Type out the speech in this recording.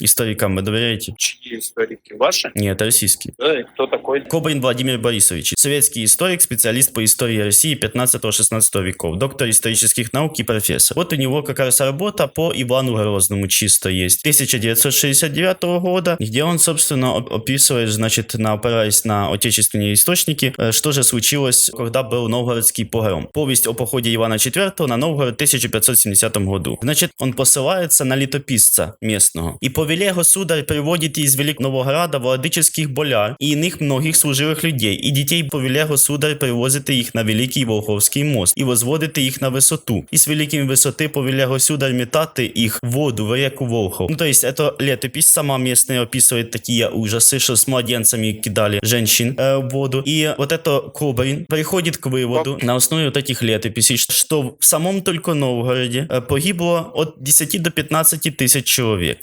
Историкам вы доверяете? Чьи историки? Ваши? Нет, российские. Да, и кто такой? Кобрин Владимир Борисович, советский историк, специалист по истории России 15-16 веков, доктор исторических наук и профессор. Вот у него как раз работа по Ивану Грозному чисто есть. 1969 года, где он, собственно, оп- описывает, значит, на, опираясь на отечественные источники, э, что же случилось, когда был Новгородский погром. Повесть о походе Ивана IV на Новгород в 1570 году. Значит, он посылается на летописца местного. И повеле государь приводит из Великого Новограда владыческих боляр і иных многих служивих людей, і дітей повеле государь привозити їх на Великий Волховський мост, і возводити їх на висоту. І з великими висоти повеле государь метати їх в воду, в реку Волхов. Ну, то есть, это летопись сама местная описывает такие ужасы, что с младенцами кидали женщин э, в воду. И вот это Кобрин приходит к выводу на основе вот этих летописей, что в самом только Новгороде э, погибло от 10 до 15 тысяч человек.